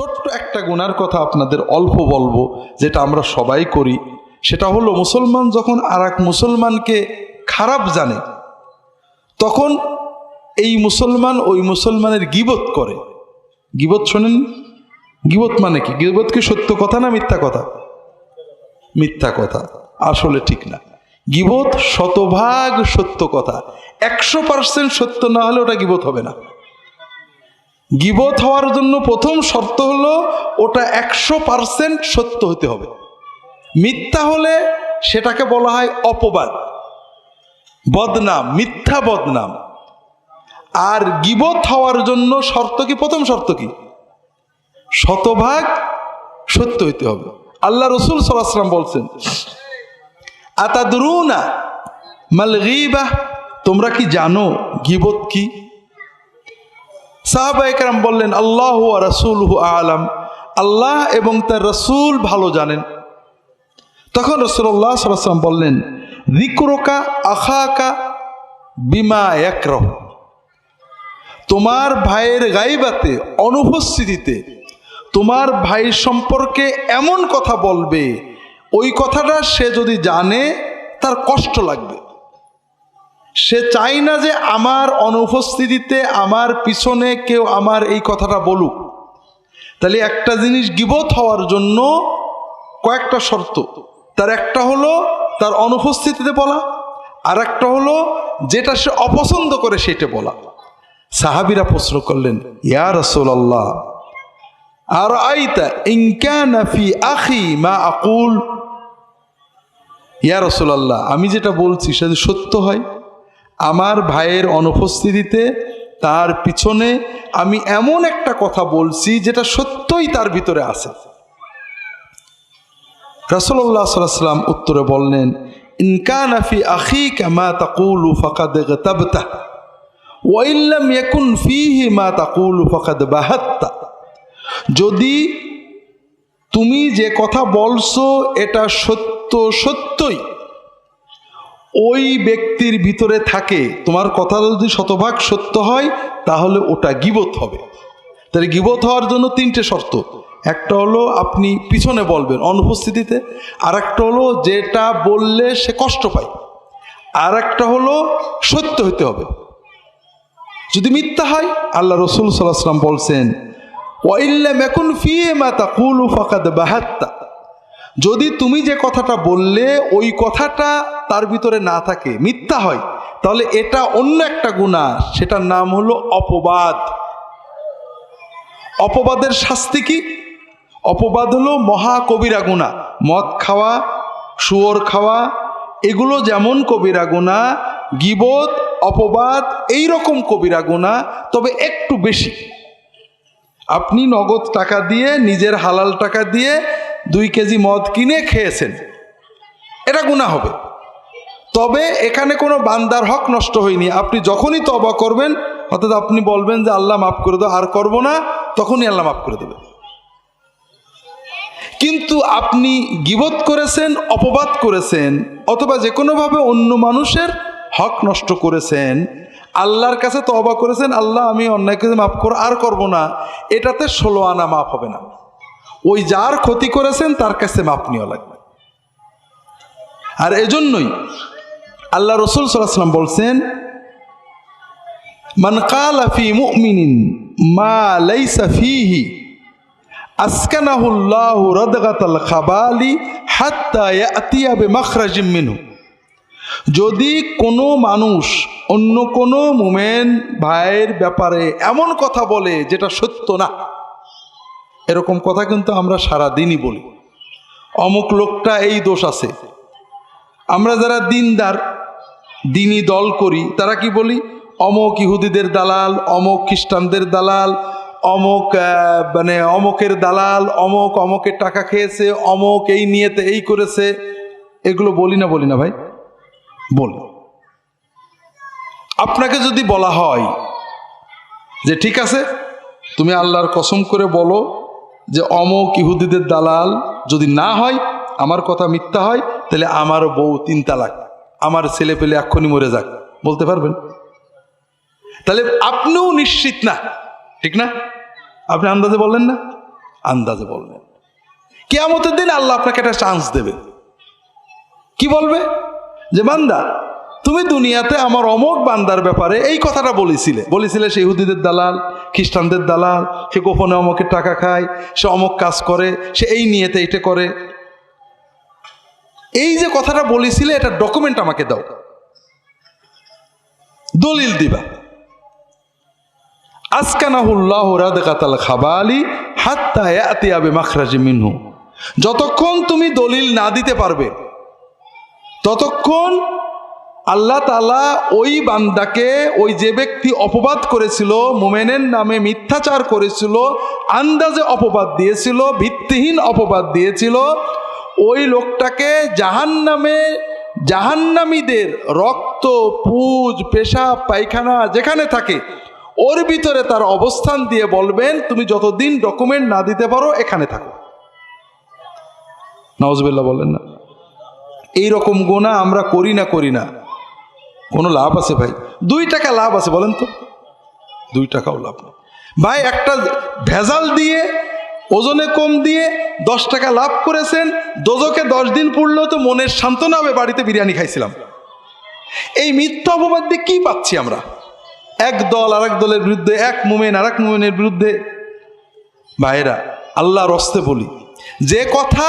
ছোট্ট একটা গুনার কথা আপনাদের অল্প বলব, যেটা আমরা সবাই করি। সেটা হলো, মুসলমান যখন আর মুসলমানকে খারাপ জানে, তখন এই মুসলমান ওই মুসলমানের গিবত করে। গিবত শোনেন? গিবত মানে কি? গিবত কি সত্য কথা না মিথ্যা কথা? মিথ্যা কথা। আসলে ঠিক না। গিবত শতভাগ সত্য কথা। একশো পার্সেন্ট সত্য না হলে ওটা গিবত হবে না। গিবত হওয়ার জন্য প্রথম শর্ত হলো ওটা একশো পার্সেন্ট সত্য হতে হবে। মিথ্যা হলে সেটাকে বলা হয় অপবাদ। বদনাম, মিথ্যা বদনাম। আর গিবত হওয়ার জন্য শর্ত কি? প্রথম শর্ত কি? শতভাগ সত্য হইতে হবে। আল্লাহ রসুল সাল্লাম বলছেন, আতাদরুনা মাল তোমরা কি জানো গিবত কি? সাহাবা বললেন, আল্লাহ রসুল আলাম। আল্লাহ এবং তার রসুল ভালো জানেন। তখন রসুল্লাহ সাল্লাম বললেন রিক্রোকা আখাকা বিমা একরহ তোমার ভাইয়ের গাইবাতে, অনুপস্থিতিতে তোমার ভাই সম্পর্কে এমন কথা বলবে, ওই কথাটা সে যদি জানে, তার কষ্ট লাগবে। সে চাই না যে আমার অনুপস্থিতিতে আমার পিছনে কেউ আমার এই কথাটা বলুক। তাহলে একটা জিনিস গিবত হওয়ার জন্য কয়েকটা শর্ত। তার একটা হলো তার অনুপস্থিতিতে বলা আর একটা হলো যেটা সে অপছন্দ করে সেটা বলা। সাহাবিরা প্রশ্ন করলেন, ইয়া রসোল্লাহ আর আইতা ইনকানাফি আখি মা আকুল? ইয়া রসোল্লাহ আমি যেটা বলছি সেটা সত্য হয়? আমার ভাইয়ের অনুপস্থিতিতে তার পিছনে আমি এমন একটা কথা বলছি যেটা সত্যই তার ভিতরে আছে। রসল্লাহ সাল্লাম উত্তরে বললেন ইনকানাফি আখি কামা তাকুলু ফাকাদ গতাবতা ওয়াইল্লাম ইয়াকুন ফিহি মা তাকুলু ফাকাদ বাহাত্তা। যদি তুমি যে কথা বলছো, এটা সত্য সত্যই ওই ব্যক্তির ভিতরে থাকে, তোমার কথা যদি শতভাগ সত্য হয়, তাহলে ওটা গিবত হবে। তাহলে গিবত হওয়ার জন্য তিনটে শর্ত। একটা হলো আপনি পিছনে বলবেন অনুপস্থিতিতে আর একটা হলো যেটা বললে সে কষ্ট পায়। আর একটা হলো সত্য হতে হবে। যদি মিথ্যা হয়, আল্লাহ রসুল সাল্লাহাম বলছেন ওয়াইল্লাম এখন ফিয়ে মা তাকুলু ফাকাদ বাহাত্তা। যদি তুমি যে কথাটা বললে, ওই কথাটা তার ভিতরে না থাকে, মিথ্যা হয়, তাহলে এটা অন্য একটা গুণা সেটার নাম হলো অপবাদ। অপবাদের শাস্তি কি? অপবাদ হলো মহা কবিরা গুণা মদ খাওয়া, শুয়োর খাওয়া, এগুলো যেমন কবিরা গুণা গিবত, অপবাদ এই রকম কবিরা গুণা তবে একটু বেশি। আপনি নগদ টাকা দিয়ে, নিজের হালাল টাকা দিয়ে দুই কেজি মদ কিনে খেয়েছেন। এটা গুণা হবে। তবে এখানে কোনো বান্দার হক নষ্ট হয়নি। আপনি যখনই তবা করবেন, অর্থাৎ আপনি বলবেন যে, আল্লাহ মাফ করে দাও, আর করব না, তখনই আল্লাহ মাফ করে দেবে কিন্তু আপনি গিবত করেছেন, অপবাদ করেছেন, অথবা যে কোনোভাবে অন্য মানুষের হক নষ্ট করেছেন, আল্লাহর কাছে তবা করেছেন, আল্লাহ, আমি অন্যায়কে মাফ করো, আর করব না। এটাতে ষোলো আনা মাফ হবে না। ওই যার ক্ষতি করেছেন, তার কাছে মাপ নেওয়া লাগবে। আর এজন্যই আল্লাহ রসুল সাল্লাম বলছেন, মান কালাফি খাবালি যদি কোনো মানুষ অন্য কোনো মোমেন ভাইয়ের ব্যাপারে এমন কথা বলে যেটা সত্য না এরকম কথা কিন্তু আমরা সারা দিনই বলি। অমুক লোকটা এই দোষ আছে। আমরা যারা দিনদার, দিনই দল করি, তারা কি বলি? অমক ইহুদিদের দালাল, অমক খ্রিস্টানদের দালাল, অমক মানে অমকের দালাল, অমক অমকের টাকা খেয়েছে, অমক এই নিয়েতে এই করেছে। এগুলো বলি না বলি না ভাই। বলি। আপনাকে যদি বলা হয় যে ঠিক আছে, তুমি আল্লাহর কসম করে বলো যে অমক ইহুদিদের দালাল যদি না হয়, আমার কথা মিথ্যা হয়, তাহলে আমার বউ তিন তালাক, আমার ছেলে পেলে এক্ষুনি মরে যাক, বলতে পারবেন? তাহলে আপনিও নিশ্চিত না, ঠিক না? আপনি আন্দাজে বললেন না? আন্দাজে বললেন। কেয়ামতের দিন আল্লাহ আপনাকে একটা চান্স দেবে কি বলবে? যে বান্দা তুমি দুনিয়াতে আমার অমক বান্দার ব্যাপারে এই কথাটা বলেছিলে। বলেছিলে সে ইহুদিদের দালাল, খ্রিস্টানদের দালাল, সে গোপনে অমকের টাকা খায়, সে অমক কাজ করে, সে এই নিয়েতে এটা করে। এই যে কথাটা বলেছিলে, এটা ডকুমেন্ট আমাকে দাও। দলিল দিবা। আবে মাখরাজি যতক্ষণ তুমি দলিল না দিতে পারবে, ততক্ষণ আল্লাহ তালা ওই বান্দাকে, ওই যে ব্যক্তি অপবাদ করেছিল, মোমেনের নামে মিথ্যাচার করেছিল, আন্দাজে অপবাদ দিয়েছিল, ভিত্তিহীন অপবাদ দিয়েছিল, ওই লোকটাকে জাহান নামে জাহান্নামীদের রক্ত, পুজ, পেশাব, পায়খানা যেখানে থাকে, ওর ভিতরে তার অবস্থান দিয়ে বলবেন, তুমি যতদিন ডকুমেন্ট না দিতে পারো, এখানে থাকো। নওয়াজবিল্লা বলেন না। এই রকম গোনা আমরা করি না করি না। কোনো লাভ আছে ভাই? দুই টাকা লাভ আছে, বলেন তো। দুই টাকাও লাভ নেই। ভাই, একটা ভেজাল দিয়ে, ওজনে কম দিয়ে দশ টাকা লাভ করেছেন দোজকে দশ দিন পড়লেও তো মনের সান্ত্বনা হবে, বাড়িতে বিরিয়ানি খাইছিলাম। এই মিথ্যা অপবাদ দিয়ে কী পাচ্ছি আমরা? এক দল আর দলের বিরুদ্ধে, এক মুমেন আর এক মুমেনের বিরুদ্ধে। ভাইরা আল্লাহর রস্তে বলি, যে কথা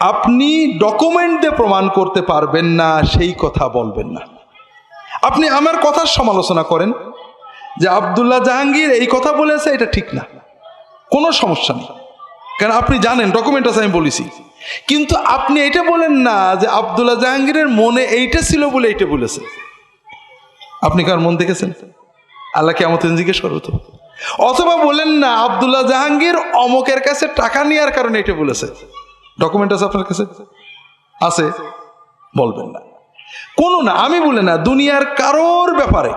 আপনি ডকুমেন্ট দিয়ে প্রমাণ করতে পারবেন না, সেই কথা বলবেন না। আপনি আমার কথার সমালোচনা করেন যে আবদুল্লাহ জাহাঙ্গীর এই কথা বলেছে, এটা ঠিক না। কোনো সমস্যা নেই। কারণ আপনি জানেন ডকুমেন্ট আছে, আমি বলেছি। কিন্তু আপনি এটা বলেন না যে আবদুল্লাহ জাহাঙ্গীরের মনে এইটা ছিল বলে এইটা বলেছে। আপনি কার মন দেখেছেন? আল্লাহ কেমন জিজ্ঞেস করব তো। অথবা বলেন না, আবদুল্লাহ জাহাঙ্গীর অমকের কাছে টাকা নেওয়ার কারণে এটা বলেছে। ডকুমেন্ট আছে আপনার কাছে? আছে। বলবেন না। কোনো না, আমি বলে না, দুনিয়ার কারোর ব্যাপারে।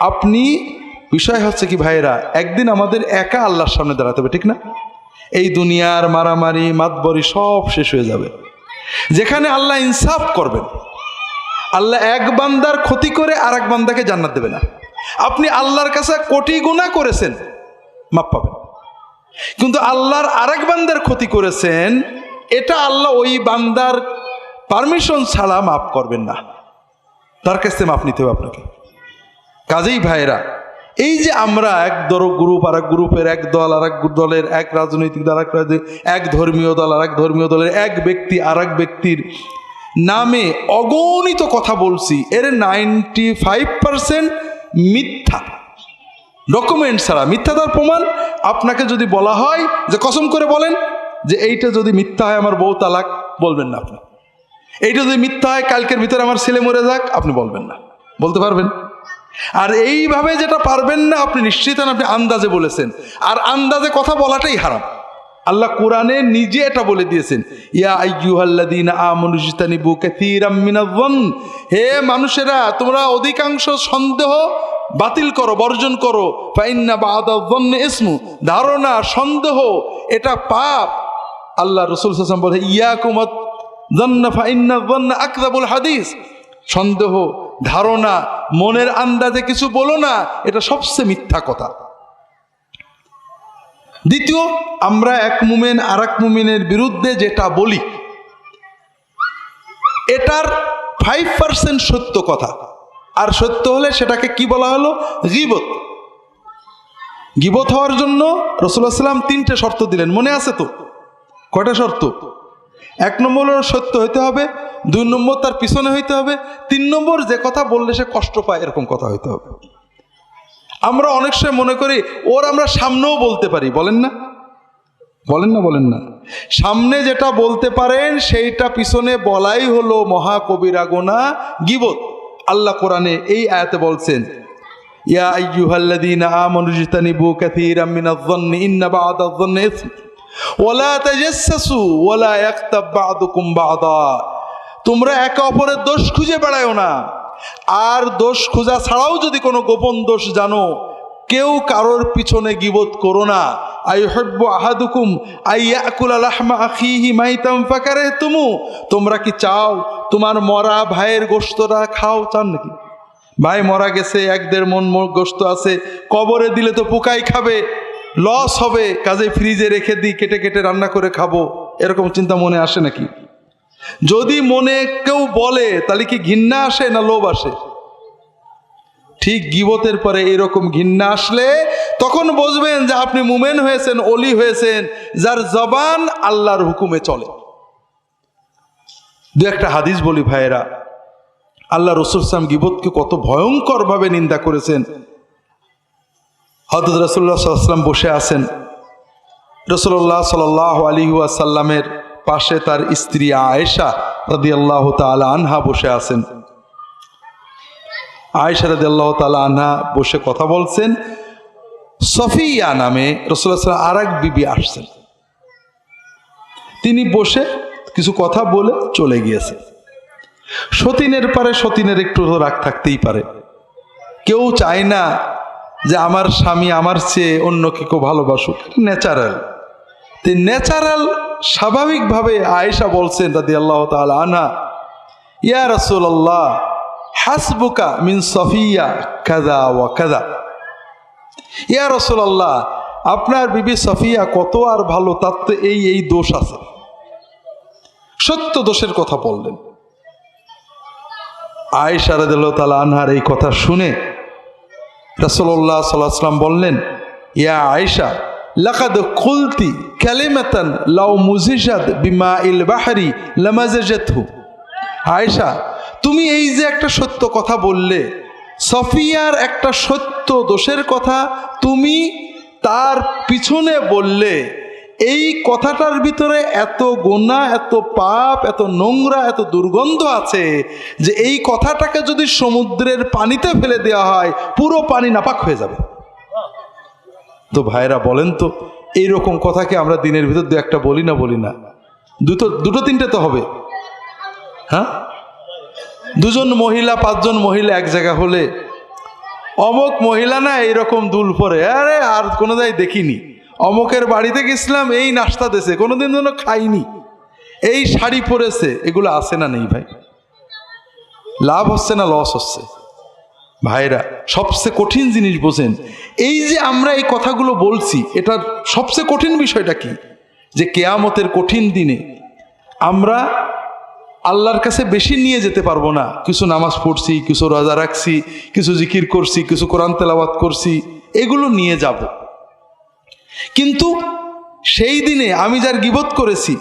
আপনি, বিষয় হচ্ছে কি ভাইরা একদিন আমাদের একা আল্লাহর সামনে দাঁড়াতে হবে, ঠিক না? এই দুনিয়ার মারামারি, মাতবরি সব শেষ হয়ে যাবে। যেখানে আল্লাহ ইনসাফ করবেন, আল্লাহ এক বান্দার ক্ষতি করে আর এক বান্দাকে জান্নাত দেবে না। আপনি আল্লাহর কাছে কোটি গুণা করেছেন, মাপ পাবেন। কিন্তু আল্লাহর আরেক বান্দার ক্ষতি করেছেন এটা আল্লাহ ওই বান্দার পারমিশন ছাড়া মাফ করবেন না। তার কাছ থেকে মাপ নিতে হবে আপনাকে। কাজেই ভাইরা এই যে আমরা এক দর গ্রুপ আর এক গ্রুপের এক দল আর এক দলের এক রাজনৈতিক দল আর এক এক ধর্মীয় দল আর এক ধর্মীয় দলের এক ব্যক্তি আর এক ব্যক্তির নামে অগণিত কথা বলছি। এর নাইনটি ফাইভ পার্সেন্ট মিথ্যা। ডকুমেন্ট ছাড়া। মিথ্যা তার প্রমাণ। আপনাকে যদি বলা হয় যে কসম করে বলেন যে এইটা যদি মিথ্যা হয় আমার বউ তালাক, বলবেন না আপনি। এইটা যদি মিথ্যা হয় কালকের ভিতরে আমার ছেলে মরে যাক, আপনি বলবেন না। বলতে পারবেন? আর এইভাবে যেটা পারবেন না, আপনি নিশ্চিত আপনি আন্দাজে বলেছেন। আর আন্দাজে কথা বলাটাই হারাম। আল্লাহ কোরআনে নিজে এটা বলে দিয়েছেন, ইয়া হে মানুষেরা, তোমরা অধিকাংশ সন্দেহ বাতিল করো, বর্জন করো। ফাইন্না ইসমু। ধারণা, সন্দেহ, এটা পাপ। আল্লাহ রসুল সাল্লাম বলে ইয়াকুমত জন্না ফাইন্না জন্না আকদাবুল হাদিস। সন্দেহ, ধারণা, মনের আন্দাজে কিছু বলো না, এটা সবচেয়ে মিথ্যা কথা। দ্বিতীয়, আমরা এক মুমেন আর এক মুমিনের বিরুদ্ধে যেটা বলি, এটার ফাইভ পার্সেন্ট সত্য কথা। আর সত্য হলে সেটাকে কি বলা হলো? গিবত। গিবত হওয়ার জন্য রসুল্লাহ সাল্লাম তিনটে শর্ত দিলেন, মনে আছে তো? কয়টা শর্ত? এক নম্বর হলো সত্য হইতে হবে, দুই নম্বর তার পিছনে হইতে হবে, তিন নম্বর যে কথা বললে সে কষ্ট পায়, এরকম কথা হইতে হবে। আমরা অনেক সময় মনে করি, ওর আমরা সামনেও বলতে পারি, বলেন না? বলেন না বলেন না। সামনে যেটা বলতে পারেন, সেইটা পিছনে বলাই হলো মহাকবিরা গোনা গিবত। আল্লাহ কোরআনে এই আয়াতে বলছেন, ইয়া আইয়ুহাল্লাযীনা আমানু ইজতানিবু কাসীরাম মিনাজ-যন্নি ইন্না বা'দায-যন্নি ইসম। ওয়ালা তাজাসসু ওয়ালা ইয়াক্তাব বা'দুকুম বা'দা। তোমরা একে অপরের দোষ খুঁজে বেড়ায়ও না। আর দোষ খোঁজা ছাড়াও যদি কোনো গোপন দোষ জানো, কেউ কারোর পিছনে গিবোধ করো না। আই হব্বু আহাদুকুম আই ইয়াকুল আলাহমা আখিহি মাইতাম ফাকারে তুমু তোমরা কি চাও তোমার মরা ভাইয়ের গোস্তটা খাও? চান নাকি? ভাই মরা গেছে, এক দেড় মন গোস্ত আছে, কবরে দিলে তো পোকাই খাবে। লস হবে, কাজে ফ্রিজে রেখে দিই, কেটে কেটে রান্না করে খাব, এরকম চিন্তা মনে আসে নাকি? যদি মনে কেউ বলে, তাহলে কি ঘৃণা আসে না লোভ আসে? ঠিক গিবতের পরে এরকম ঘৃণা আসলে, তখন বুঝবেন যে আপনি মুমেন হয়েছেন, অলি হয়েছেন, যার জবান আল্লাহর হুকুমে চলে। দু একটা হাদিস বলি ভাইয়েরা, আল্লাহ রসুল সালাম গিবতকে কত ভয়ঙ্করভাবে নিন্দা করেছেন। হজরত রসুল্লাহ সাল্লাম বসে আছেন। রসুল্লাহ সাল আলী সাল্লামের পাশে তার স্ত্রী আয়েশা রাদি আল্লাহ তালা আনহা বসে আছেন। আয়েশা রাদি আল্লাহ তালা আনহা বসে কথা বলছেন। সফিয়া নামে রসুল্লাহ আর এক বিবি আসছেন। তিনি বসে কিছু কথা বলে চলে গিয়েছে। সতীনের পারে সতীনের একটু রাগ থাকতেই পারে। কেউ চায় না যে আমার স্বামী আমার চেয়ে অন্যকে কেউ ভালোবাসুক। ন্যাচারাল তে ন্যাচারাল স্বাভাবিকভাবে আয়েশা বলছেন দাদি আল্লাহ তাআলা আনা ইয়া রসুল আল্লাহ হাসবুকা মিন সফিয়া কাদা ওয়া কাদা ইয়া রসুল আল্লাহ আপনার বিবি সফিয়া কত আর ভালো তার তো এই এই দোষ আছে। সত্য দোষের কথা বললেন। আয়েশা তাআলা আনহার এই কথা শুনে রাসূলুল্লাহ সাল্লাল্লাহু সাল্লাম বললেন, ইয়া আয়েশা, লাকাদ কুলতি ক্যালিমাতান লাউ মুজিজাদ বিমা ইল বাহারি লামাজেজেথু আয়েশা, তুমি এই যে একটা সত্য কথা বললে, সফিয়ার একটা সত্য দোষের কথা তুমি তার পিছনে বললে এই কথাটার ভিতরে এত গোনা এত পাপ, এত নোংরা, এত দুর্গন্ধ আছে যে এই কথাটাকে যদি সমুদ্রের পানিতে ফেলে দেওয়া হয়, পুরো পানি নাপাক হয়ে যাবে। তো ভাইরা বলেন তো এই রকম কথাকে আমরা দিনের ভিতর দু একটা বলি না বলি না। দুটো দুটো তিনটে তো হবে। হ্যাঁ? দুজন মহিলা, পাঁচজন মহিলা এক জায়গা হলে, অমক মহিলা না এইরকম দুল পরে। আরে আর কোনো দায় দেখিনি। অমকের বাড়িতে গেছিলাম, এই নাস্তা দেশে কোনোদিন যেন খাইনি। এই শাড়ি পরেছে, এগুলো আসে না নেই ভাই? লাভ হচ্ছে না লস হচ্ছে? ভাইরা, সবচেয়ে কঠিন জিনিস বোঝেন, এই যে আমরা এই কথাগুলো বলছি, এটার সবচেয়ে কঠিন বিষয়টা কি? যে কেয়ামতের কঠিন দিনে আমরা আল্লাহর কাছে বেশি নিয়ে যেতে পারব না। কিছু নামাজ পড়ছি, কিছু রোজা রাখছি, কিছু জিকির করছি, কিছু কোরআন তেলাওয়াত করছি, এগুলো নিয়ে যাব। কিন্তু সেই দিনে আমি যার গিবত করেছি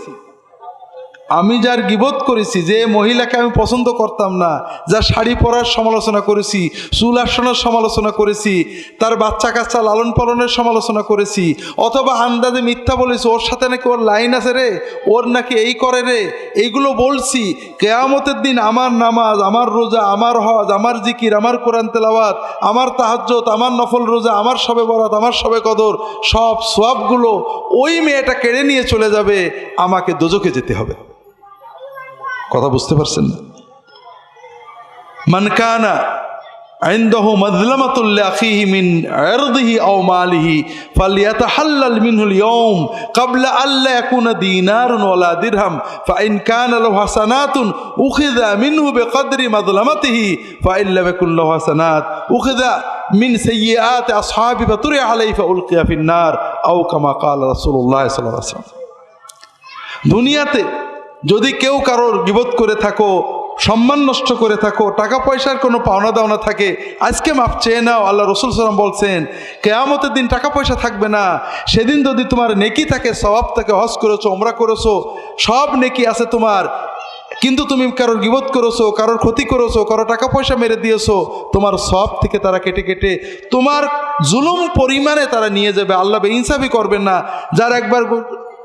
আমি যার গিবোধ করেছি, যে মহিলাকে আমি পছন্দ করতাম না, যার শাড়ি পরার সমালোচনা করেছি, চুল আসনের সমালোচনা করেছি, তার বাচ্চা কাচ্চা লালন পালনের সমালোচনা করেছি, অথবা আন্দাজে মিথ্যা বলেছি, ওর সাথে নাকি ওর লাইন আছে রে, ওর নাকি এই করে রে, এইগুলো বলছি, কেয়ামতের দিন আমার নামাজ, আমার রোজা, আমার হজ, আমার জিকির, আমার কোরআন তেলাওয়াত, আমার তাহাজ্জত আমার নফল রোজা, আমার সবে বরাত, আমার সবে কদর, সব সবগুলো ওই মেয়েটা কেড়ে নিয়ে চলে যাবে, আমাকে দোজকে যেতে হবে। কথা বুঝতে পারছেন না মানকানা عنده مظلمة لأخيه من عرضه أو ماله فليتحلل منه اليوم قبل أن لا يكون دينار ولا درهم فإن كان له حسنات أخذ منه بقدر مظلمته فإن لم يكن له حسنات أخذ من سيئات أصحابه فطرح عليه فألقي في النار أو كما قال رسول الله صلى الله عليه وسلم দুনিয়াতে যদি কেউ কারোর গিবত করে থাকো, সম্মান নষ্ট করে থাকো, টাকা পয়সার কোনো পাওনা দাওনা থাকে, আজকে মাপ চেয়ে নাও, আল্লাহ রসুল সালাম বলছেন, কেয়ামতের দিন টাকা পয়সা থাকবে না। সেদিন যদি তোমার নেকি থাকে স্বভাব থাকে, হজ করেছ ওমরা করেছ, সব নেকি আছে তোমার। কিন্তু তুমি কারোর গিবত করেছ, কারোর ক্ষতি করেছ, কারও টাকা পয়সা মেরে দিয়েছ, তোমার সব থেকে তারা কেটে কেটে, তোমার জুলুম পরিমাণে তারা নিয়ে যাবে। আল্লাহ ইনসাফি করবেন না। যার একবার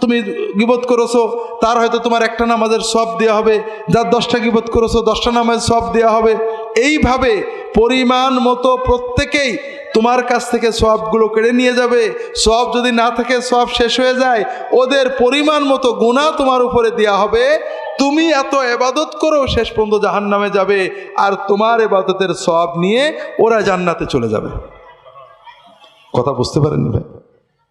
তুমি গিবত করেছ, তার হয়তো তোমার একটা নামাজের সব দেওয়া হবে, যার দশটা গিবত করেছ, দশটা নামাজ সব দেওয়া হবে। এইভাবে পরিমাণ মতো প্রত্যেকেই তোমার কাছ থেকে সবগুলো কেড়ে নিয়ে যাবে। সব যদি না থাকে সব শেষ হয়ে যায়। ওদের পরিমাণ মতো গুণা তোমার উপরে দেওয়া হবে। তুমি এত এবাদত করো, শেষ পর্যন্ত জাহান নামে যাবে। আর তোমার এবাদতের সব নিয়ে ওরা জান্নাতে চলে যাবে। কথা বুঝতে পারেননি ভাই?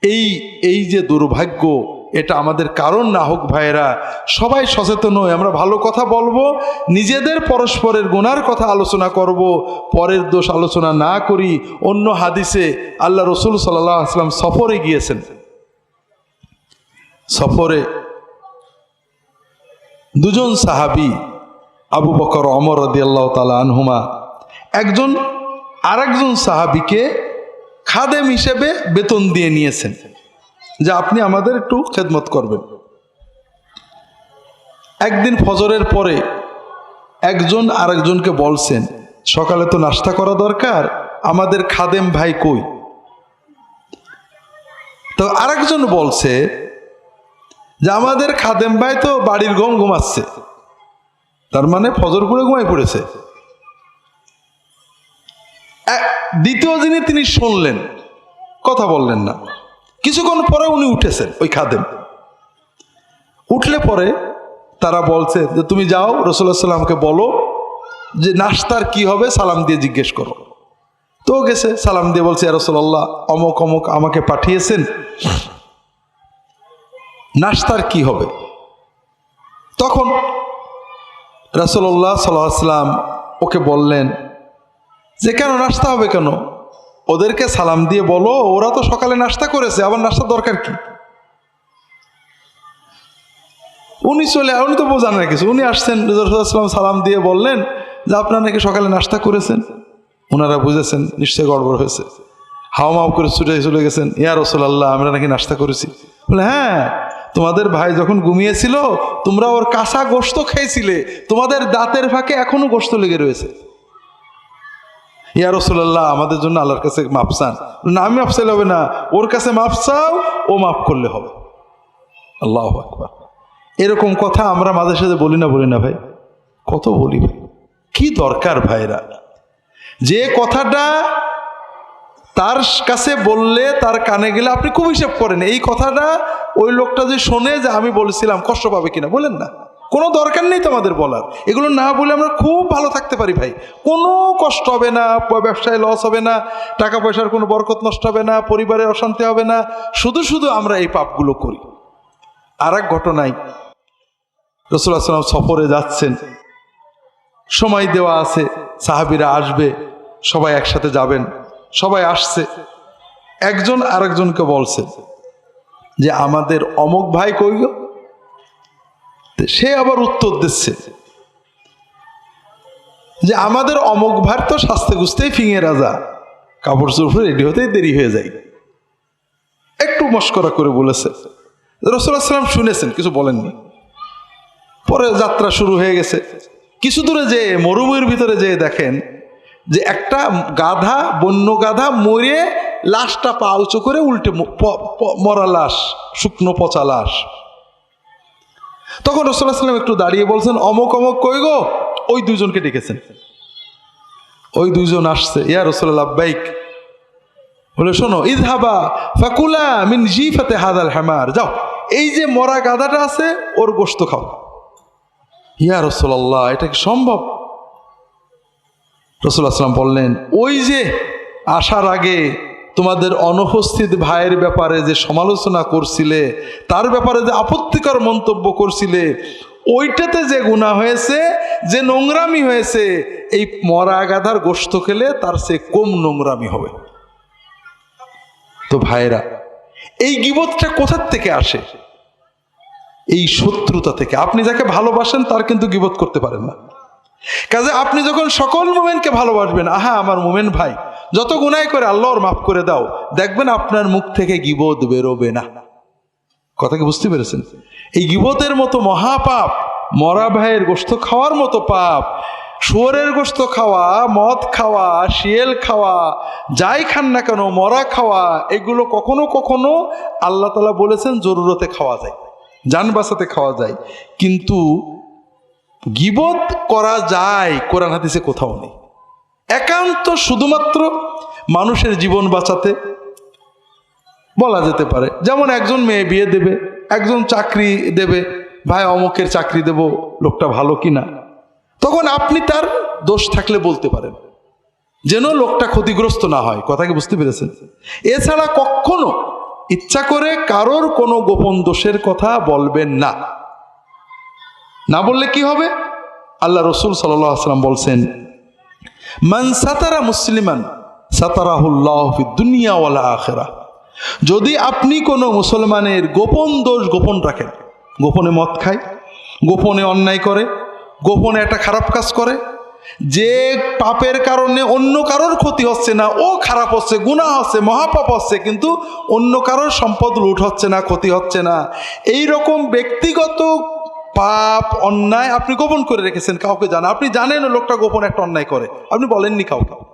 এই এই যে দুর্ভাগ্য এটা আমাদের কারণ না হোক ভাইয়েরা, সবাই সচেতন হই আমরা ভালো কথা বলব, নিজেদের পরস্পরের গুনার কথা আলোচনা করব, পরের দোষ আলোচনা না করি, অন্য হাদিসে আল্লাহ রসুল সাল্লাহ আসলাম সফরে গিয়েছেন। সফরে দুজন সাহাবি, আবু বকর অমর আল্লাহ তালা আনহুমা, একজন, আরেকজন সাহাবিকে খাদেম হিসেবে বেতন দিয়ে নিয়েছেন। যে আপনি আমাদের একটু খেদমত করবেন। একদিন ফজরের পরে একজন আরেকজনকে বলছেন, সকালে তো নাস্তা করা দরকার, আমাদের খাদেম ভাই কই? তো আরেকজন বলছে যে আমাদের খাদেম ভাই তো বাড়ির গম ঘুমাচ্ছে, তার মানে ফজর করে ঘুমাই পড়েছে। দ্বিতীয় দিনে তিনি শুনলেন, কথা বললেন না। কিছুক্ষণ পরে উনি উঠেছেন, ওই খাদেম। উঠলে পরে তারা বলছে যে, তুমি যাও রসুল্লাহ সাল্লামকে বলো যে নাস্তার কি হবে সালাম দিয়ে জিজ্ঞেস করো। তো গেছে, সালাম দিয়ে বলছে রসুল্লাহ অমক অমক আমাকে পাঠিয়েছেন নাস্তার কি হবে? তখন রাসুল্লাহ সাল্লাম ওকে বললেন যে, কেন নাস্তা হবে কেন? ওদেরকে সালাম দিয়ে বলো, ওরা তো সকালে নাস্তা করেছে, আবার নাস্তা দরকার কি? উনি চলে, উনি তো বোঝান না কিছু। উনি আসছেন রসুলাম সালাম দিয়ে বললেন যে, আপনারা নাকি সকালে নাস্তা করেছেন? ওনারা বুঝেছেন, নিশ্চয়ই গড়বড় হয়েছে। হাওয়া মাও করে ছুটে চলে গেছেন, ইয়া রসুল্লাহ আমরা নাকি নাস্তা করেছি। বলে হ্যাঁ তোমাদের ভাই যখন ঘুমিয়েছিল, তোমরা ওর কাঁচা গোস্ত খেয়েছিলে, তোমাদের দাঁতের ফাঁকে এখনও গোস্ত লেগে রয়েছে। ইয়া রসুল্লাহ আমাদের জন্য আল্লাহর কাছে মাপ চান। না, আমি মাপ চাইলে হবে না। ওর কাছে মাপ চাও, ও মাফ করলে হবে। আল্লাহ আকবার। এরকম কথা আমরা মাঝে সাথে বলি না বলি না ভাই। কত বলি ভাই। কি দরকার ভাইরা? যে কথাটা তার কাছে বললে, তার কানে গেলে আপনি খুব হিসাব করেন। এই কথাটা ওই লোকটা যে শোনে যে আমি বলেছিলাম, কষ্ট পাবে কিনা, বলেন না। কোনো দরকার নেই তো আমাদের বলার। এগুলো না বলে আমরা খুব ভালো থাকতে পারি ভাই। কোনো কষ্ট হবে না, ব্যবসায় লস হবে না, টাকা পয়সার কোনো বরকত নষ্ট হবে না পরিবারের অশান্তি হবে না। শুধু শুধু আমরা এই পাপগুলো করি। আর এক ঘটনায় রসুল্লাহ সাল্লাম সফরে যাচ্ছেন। সময় দেওয়া আছে, সাহাবিরা আসবে, সবাই একসাথে যাবেন। সবাই আসছে। একজন আরেকজনকে বলছে যে, আমাদের অমক ভাই কই গো? সে আবার উত্তর দিচ্ছে যে আমাদের অমক ভার তো স্বাস্থ্য গুছতেই ফিঙে রাজা। কাপড় চোপড় রেডি হতেই দেরি হয়ে যায়। একটু মস্করা করে বলেছে। সাল্লাম শুনেছেন, কিছু বলেননি। পরে যাত্রা শুরু হয়ে গেছে। কিছু দূরে যে মরুভূমির ভিতরে যে দেখেন যে একটা গাধা, বন্য গাধা মরে লাশটা পা উঁচু করে উল্টে মরা লাশ, শুকনো পচা লাশ। তখন রসুল্লাহ সাল্লাম একটু দাঁড়িয়ে বলছেন, অমক অমক কই গো? ওই দুইজনকে ডেকেছেন। ওই দুইজন আসছে, ইয়া রসুল্লাহ বাইক। বলে, শোনো ইদহাবা ফাকুলা মিন জিফাতে হাদাল হ্যামার যাও, এই যে মরা গাধাটা আছে, ওর গোস্ত খাও। ইয়া রসুল্লাহ এটা কি সম্ভব? রসুল্লাহ সাল্লাম বললেন, ওই যে আসার আগে তোমাদের অনুপস্থিত ভাইয়ের ব্যাপারে যে সমালোচনা করছিলে, তার ব্যাপারে যে আপত্তিকর মন্তব্য করছিলে, ওইটাতে যে গুণা হয়েছে, যে নোংরামি হয়েছে, এই মরা গাধার গোস্ত খেলে তার সে কম নোংরামি হবে। তো ভাইরা এই গিবতটা কোথার থেকে আসে? এই শত্রুতা থেকে। আপনি যাকে ভালোবাসেন, তার কিন্তু গিবত করতে পারেন না। কাজে আপনি যখন সকল মোমেনকে ভালোবাসবেন, আহা, আমার মোমেন ভাই, যত গুনাই করে আল্লাহর মাফ করে দাও, দেখবেন আপনার মুখ থেকে গিবত বেরোবে না। কথা কি বুঝতে পেরেছেন? এই গিবতের মতো মহাপাপ, মরা ভাইয়ের গোস্ত খাওয়ার মতো পাপ, শুয়োরের গোস্ত খাওয়া, মদ খাওয়া, শিয়েল খাওয়া, যাই খান না কেন, মরা খাওয়া, এগুলো কখনো কখনো আল্লাহ তালা বলেছেন, জরুরতে খাওয়া যায়, যান বাঁচাতে খাওয়া যায়। কিন্তু গিবত করা যায়, কোরআন হাদিসে কোথাও নেই। একান্ত শুধুমাত্র মানুষের জীবন বাঁচাতে বলা যেতে পারে। যেমন একজন মেয়ে বিয়ে দেবে, একজন চাকরি দেবে, ভাই অমকের চাকরি দেব, লোকটা ভালো কি না তখন আপনি তার দোষ থাকলে বলতে পারেন, যেন লোকটা ক্ষতিগ্রস্ত না হয়। কথা কি বুঝতে পেরেছেন? এছাড়া কখনো ইচ্ছা করে কারোর কোনো গোপন দোষের কথা বলবেন না। না বললে কি হবে? আল্লাহ রসুল সাল্লাম বলছেন, মান সাতারা মুসলিমান দুনিয়া আখেরা যদি আপনি কোনো মুসলমানের গোপন দোষ গোপন রাখেন, গোপনে মদ খায়, গোপনে অন্যায় করে, গোপনে একটা খারাপ কাজ করে, যে পাপের কারণে অন্য কারোর ক্ষতি হচ্ছে না, ও খারাপ হচ্ছে গুণা হচ্ছে, মহাপাপ হচ্ছে, কিন্তু অন্য কারোর সম্পদ লুট হচ্ছে না, ক্ষতি হচ্ছে না এই রকম ব্যক্তিগত পাপ, অন্যায় আপনি গোপন করে রেখেছেন কাউকে জানা। আপনি জানেন লোকটা গোপন একটা অন্যায় করে। আপনি বলেননি কাউকে।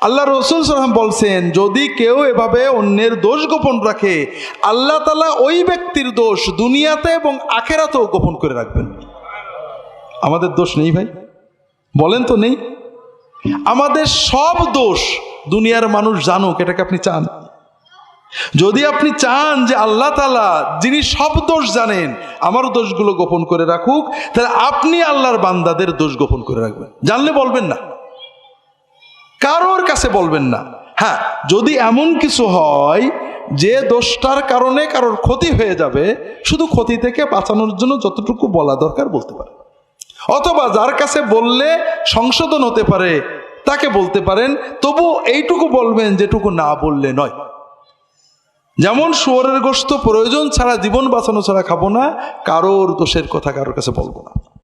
আল্লাহ রসুল সাল্লাম বলছেন, যদি কেউ এভাবে অন্যের দোষ গোপন রাখে, আল্লাহ তালা ওই ব্যক্তির দোষ দুনিয়াতে এবং আখেরাতেও গোপন করে রাখবেন। আমাদের দোষ নেই ভাই। বলেন তো নেই। আমাদের সব দোষ দুনিয়ার মানুষ জানুক, এটাকে আপনি চান। যদি আপনি চান যে আল্লাহ তালা যিনি সব দোষ জানেন আমার দোষগুলো গোপন করে রাখুক, তাহলে আপনি আল্লাহর বান্দাদের দোষ গোপন করে রাখবেন। জানলে বলবেন না। কারোর কাছে বলবেন না। হ্যাঁ যদি এমন কিছু হয় যে দোষটার কারণে কারোর ক্ষতি হয়ে যাবে, শুধু ক্ষতি থেকে বাঁচানোর জন্য যতটুকু বলা দরকার বলতে পারে। অথবা যার কাছে বললে সংশোধন হতে পারে, তাকে বলতে পারেন, তবু এইটুকু বলবেন যেটুকু না বললে নয়। যেমন শুয়োরের গোস্ত প্রয়োজন ছাড়া জীবন বাঁচানো ছাড়া খাব না, কারোর দোষের কথা কারোর কাছে বলব না।